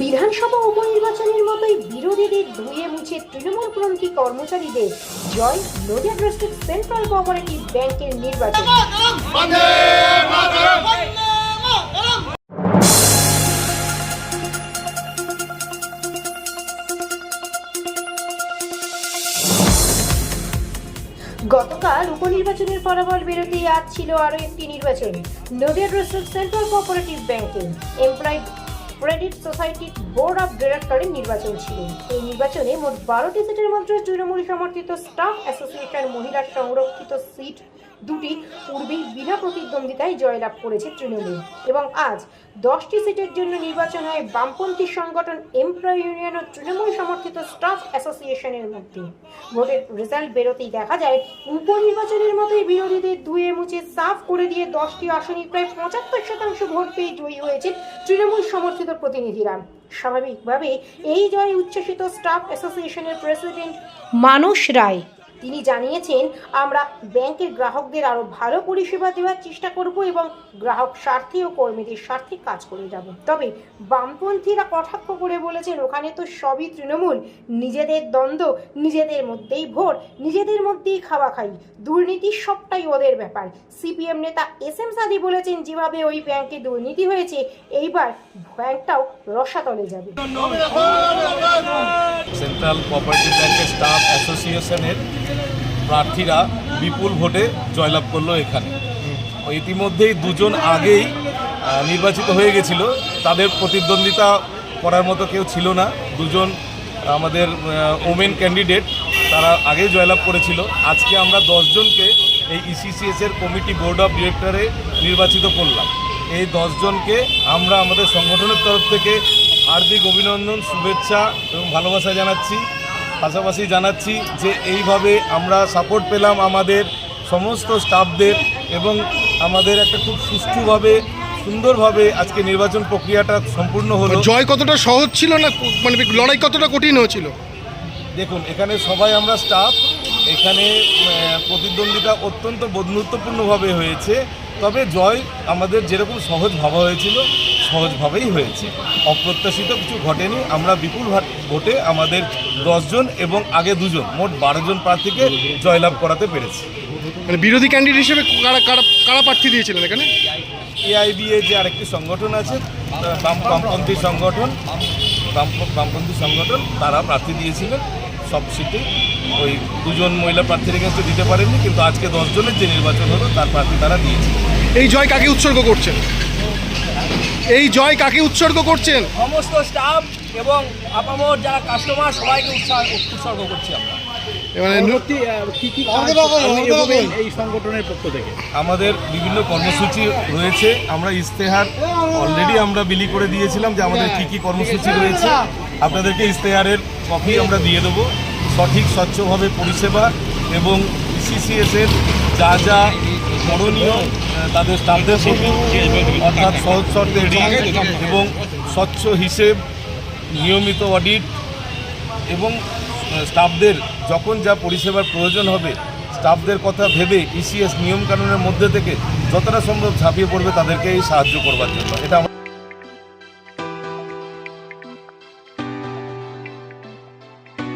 বিধানসভা উপনির্বাচনের মতোই বিরোধীদের ধুয়ে মুছে তৃণমূলপন্থী কর্মচারীদের জয় নদিয়া ডিস্ট্রিক্ট সেন্ট্রাল কোঅপারেটিভ ব্যাংকের নির্বাচন। গতকাল উপনির্বাচনের ফলাফল বেরোতে, আজ ছিল আরও একটি নির্বাচন, নদিয়া ডিস্ট্রিক্ট সেন্ট্রাল কোঅপারেটিভ ব্যাংকে এমপ্লয় ক্রেডিট সোসাইটির বোর্ড অফ ডিরেক্টরের নির্বাচন ছিল। এই নির্বাচনে মোট বারোটি সিটের মধ্যে তৃণমূল সমর্থিত স্টাফ অ্যাসোসিয়েশন মহিলার সংরক্ষিত সিট দুটি পূর্বেই বিনা প্রতিদ্বন্দ্বিতায় জয়লাভ করেছে তৃণমূল। এবং আজ দশটি সিটের জন্য নির্বাচন হয় বামপন্থী সংগঠন এমপ্লয় ইউনিয়ন ও তৃণমূল সমর্থিত স্টাফ অ্যাসোসিয়েশনের মধ্যে। ভোটের রেজাল্ট বেরোতেই দেখা যায়, উপনির্বাচনের মতোই বিরোধীদের ধুয়ে মুছে সাফ করে দিয়ে দশটি আসনে প্রায় পঁচাত্তর শতাংশ ভোট পেয়ে জয়ী হয়েছে তৃণমূল সমর্থিত প্রতিনিধিরা। স্বাভাবিকভাবে এই জয়ে উচ্ছ্বসিত স্টাফ অ্যাসোসিয়েশনের প্রেসিডেন্ট মানুষ রায় তিনি জানিয়েছেন, আমরা ব্যাংকের গ্রাহকদের আরও ভালো পরিষেবা দেওয়ার চেষ্টা করব এবং গ্রাহক স্বার্থে ও কর্মীদের স্বার্থে কাজ করে যাব। তবে বামপন্থীরা কটাক্ষ করে বলেছেন, ওখানে তো সবই তৃণমূল। নিজেদের দ্বন্দ্ব, নিজেদের মধ্যেই ভোট, নিজেদের মধ্যেই খাওয়া খাই দুর্নীতি সবটাই ওদের ব্যাপার। সিপিএম নেতা এস এম সাদি বলেছেন, যেভাবে ওই ব্যাংকে দুর্নীতি হয়েছে, এইবার ব্যাংকটাও রসাতলে যাবে। সেন্ট্রাল কোঅপারেটিভ ব্যাংকের স্টাফ অ্যাসোসিয়েশনের প্রার্থীরা বিপুল ভোটে জয়লাভ করল এখানে। ইতিমধ্যেই দুজন আগেই নির্বাচিত হয়ে গেছিল। তাদের প্রতিদ্বন্দ্বিতা করার মতো কেউ ছিল না। দুজন আমাদের ওমেন ক্যান্ডিডেট তারা আগেই জয়লাভ করেছিল। আজকে আমরা দশজনকে এই E ইসিসিএস এর কমিটি বোর্ড অফ ডিরেক্টরে নির্বাচিত করলাম। এই দশজনকে আমরা আমাদের সংগঠনের তরফ থেকে হার্দিক অভিনন্দন শুভেচ্ছা এবং ভালোবাসা জানাচ্ছি। পাশাপাশি জানাচ্ছি যে এইভাবে আমরা সাপোর্ট পেলাম আমাদের সমস্ত স্টাফদের এবং আমাদের একটা খুব সুষ্ঠুভাবে সুন্দরভাবে আজকে নির্বাচন প্রক্রিয়াটা সম্পূর্ণ হলো। জয় কতটা সহজ ছিল না মানে লড়াই কতটা কঠিন হয়েছিল? দেখুন এখানে সবাই আমরা স্টাফ এখানে প্রতিদ্বন্দ্বিতা অত্যন্ত বন্ধুত্বপূর্ণভাবে হয়েছে। তবে জয় আমাদের যেরকম সহজ ভাবা হয়েছিল সহজভাবেই হয়েছে। অপ্রত্যাশিত কিছু ঘটেনি। আমরা বিপুল ভোটে আমাদের দশজন এবং আগে দুজন মোট বারো জন প্রার্থীকে জয়লাভ করাতে পেরেছি। মানে বিরোধী ক্যান্ডিডেট হিসেবে কারা কারা কারা প্রার্থী দিয়েছিলেন এখানে? এআইবিএ যে আরেকটি সংগঠন আছে বামপন্থী সংগঠন বাম বামপন্থী সংগঠন তারা প্রার্থী দিয়েছিলেন। সব সিটে ওই দুজন মহিলা প্রার্থীর এগেন্স্টে দিতে পারেননি কিন্তু আজকে দশজনের যে নির্বাচন হলো তার প্রার্থী তারা দিয়েছে। এই জয় কাকে উৎসর্গ করছেন এই জয় কাকে উৎসর্গ করছেন? সমস্ত স্টাফ এবং আপামর যারা কাস্টমার সবাইকে উৎসাহ উৎসর্গ করছি আমরা। মানে কি কি এই সংগঠনের পক্ষ থেকে? আমাদের বিভিন্ন কর্মসূচি রয়েছে। আমরা ইশতেহার অলরেডি আমরা বিলি করে দিয়েছিলাম যে আমাদের কি কি কর্মসূচি রয়েছে। আপনাদেরকে ইশতেহারের কপি আমরা দিয়ে দেবো। সঠিক স্বচ্ছভাবে পরিষেবা এবং সিসিএস এর যা যা করণীয় তাদের স্টাফদের প্রতি অর্থাৎ সহজ শর্তে এবং স্বচ্ছ হিসেব নিয়মিত অডিট এবং স্টাফদের যখন যা পরিষেবার প্রয়োজন হবে স্টাফদের কথা ভেবে ইসিএস নিয়মকানুনের মধ্যে থেকে যতটা সম্ভব ঝাঁপিয়ে পড়বে তাদেরকে এই সাহায্য করবার জন্য। এটা